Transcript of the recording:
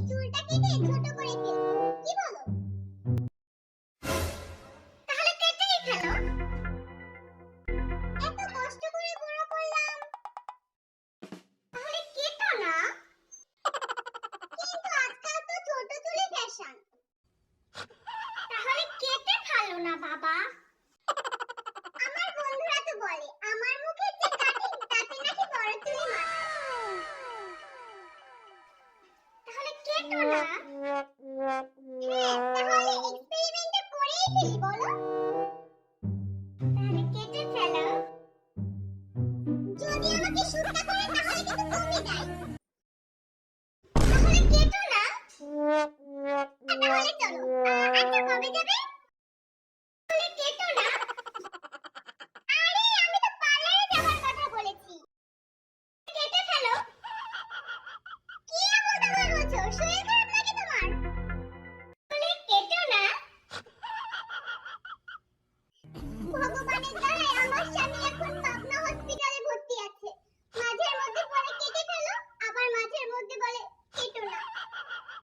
চুলটা কেটে ছোট করে ফেলব কেটো না হ্যাঁ তাহলে এক্সপেরিমেন্টটা করেই ফেলি আচ্ছা কবে যাবে? ভগবানের দয়ায় আমার স্বামী এখন